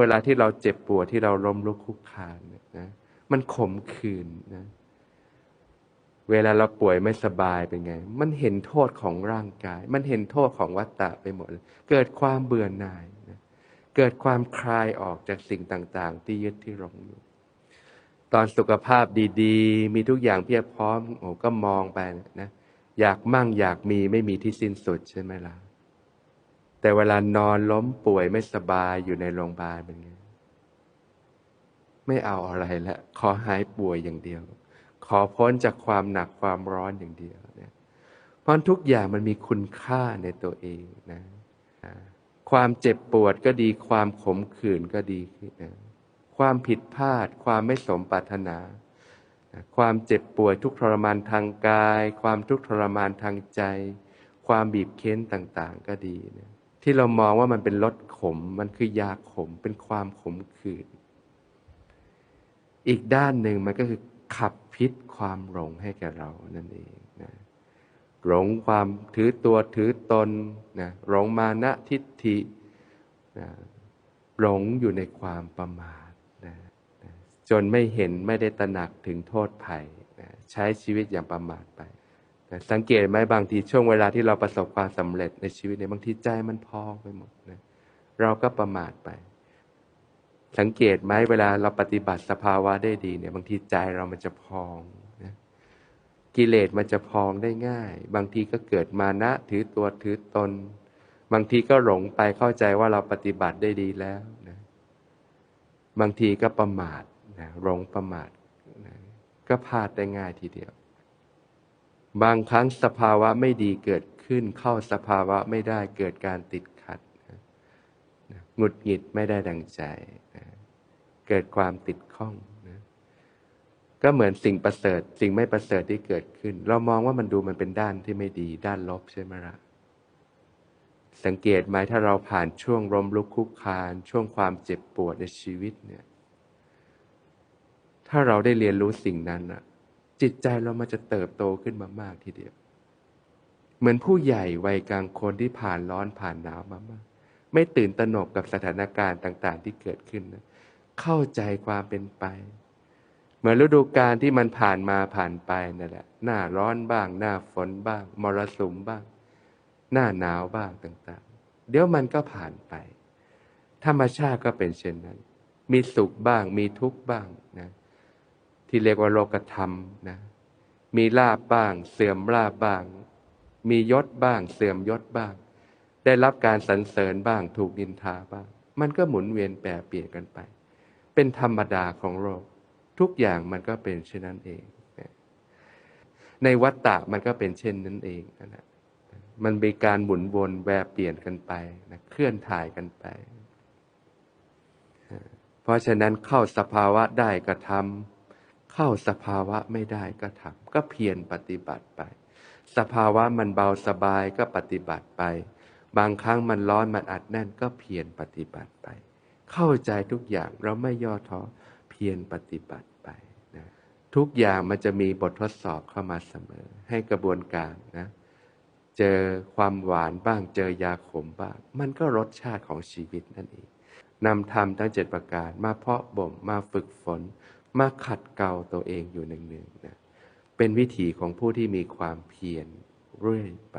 เวลาที่เราเจ็บปวดที่เราล้มลุกคุกคานนะมันขมขื่นนะเวลาเราป่วยไม่สบายเป็นไง มันเห็นโทษของร่างกาย มันเห็นโทษของวัฏฏะไปหมดเลยเกิดความเบื่อหน่ายนะเกิดความคลายออกจากสิ่งต่าง ๆ ที่ยึดที่หลงอยู่ ตอนสุขภาพดีๆ มีทุกอย่างเพียบพร้อมโอ้ก็มองไปนะ อยากมั่งอยากมีไม่มีที่สิ้นสุดใช่ไหมล่ะ แต่เวลานอนล้มป่วยไม่สบายอยู่ในโรงพยาบาลเป็นไงไม่เอาอะไรแล้วขอหายป่วยอย่างเดียว ขอพ้นจากความหนักความร้อนอย่างเดียวเนี่ยเพราะทุกอย่างมันมีคุณค่าในตัวเองนะ ความเจ็บปวดก็ดี ความขมขื่นก็ดีนะความผิดพลาด ความไม่สมปรารถนา ความเจ็บป่วยทุกทรมานทางกาย ความทุกทรมานทางใจ ความบีบเค้นต่าง ๆ ก็ดีนะ ที่เรามองว่ามันเป็นรสขม มันคือยาขม เป็นความขมขื่นอีกด้านหนึ่งมันก็คือขับพิษความหลงให้แก่เรานั่นเองนะหลงความถือตัวถือตนนะหลงมานะทิฏฐินะหลงอยู่ในความประมาทนะนะจนไม่เห็นไม่ได้ตระหนักถึงโทษภัยนะใช้ชีวิตอย่างประมาทไป นะสังเกตไหมบางทีช่วงเวลาที่เราประสบความสำเร็จในชีวิตเนี่ยบางทีใจมันพองไปหมดนะเราก็ประมาทไป สังเกตไหมเวลาเราปฏิบัติสภาวะได้ดีเนี่ย บางทีใจเรามันจะพองนะกิเลสมันจะพองได้ง่าย บางทีก็เกิดมานะถือตัวถือตน บางทีก็หลงไปเข้าใจว่าเราปฏิบัติได้ดีแล้วนะบางทีก็ประมาทนะหลงประมาทนะก็พลาดได้ง่ายทีเดียว บางครั้งสภาวะไม่ดีเกิดขึ้น เข้าสภาวะไม่ได้เกิดการติดขัดหงุดหงิดไม่ได้ดังใจนะเกิดความติดข้องนะก็เหมือนสิ่งประเสริฐ สิ่งไม่ประเสริฐที่เกิดขึ้น เรามองว่ามันดูมันเป็นด้านที่ไม่ดี ด้านลบใช่ไหมละ่ะสังเกตไหมถ้าเราผ่านช่วงรมลุกคุกคาน ช่วงความเจ็บปวดในชีวิตเนี่ย ถ้าเราได้เรียนรู้สิ่งนั้นอะ จิตใจเรามันจะเติบโตขึ้นมามากทีเดียว เหมือนผู้ใหญ่วัยกลางคนที่ผ่านร้อนผ่านหนาวมามาก ไม่ตื่นตระหนกกับสถานการณ์ต่าง ๆ ที่เกิดขึ้นนะเข้าใจความเป็นไป เหมือนฤดูกาลที่มันผ่านมาผ่านไปนั่นแหละ หน้าร้อนบ้าง หน้าฝนบ้าง มรสุมบ้าง หน้าหนาวบ้างต่าง ๆ เดี๋ยวมันก็ผ่านไป ธรรมชาติก็เป็นเช่นนั้น มีสุขบ้าง มีทุกข์บ้างนะ ที่เรียกว่าโลกธรรมนะมีลาบบ้าง เสื่อมลาบบ้าง มียศบ้าง เสื่อมยศบ้าง ได้รับการสรรเสริญบ้าง ถูกดินทาบ้าง มันก็หมุนเวียนแปรเปลี่ยนกันไป เป็นธรรมดาของโลก ทุกอย่างมันก็เป็นเช่นนั้นเอง ในวัฏฏะมันก็เป็นเช่นนั้นเองนะมันมีการหมุนวนแวรเปลี่ยนกันไปนะเคลื่อนถ่ายกันไป เพราะฉะนั้นเข้าสภาวะได้ก็ทำ เข้าสภาวะไม่ได้ก็ทำก็เพียรปฏิบัติไป สภาวะมันเบาสบายก็ปฏิบัติไป บางครั้งมันร้อนมันอัดแน่นก็เพียรปฏิบัติไป เข้าใจทุกอย่างเราไม่ย่อท้อเพียรปฏิบัติไปนะทุกอย่างมันจะมีบททดสอบเข้ามาเสมอ ให้กระบวนการนะเจอความหวานบ้างเจอยาขมบ้าง มันก็รสชาติของชีวิตนั่นเองนำธรรมทั้งเจ็ดประการมาเพาะบ่มมาฝึกฝน มาขัดเกลาตัวเองอยู่หนึ่งๆนะเป็นวิถีของผู้ที่มีความเพียรเรื่อยไป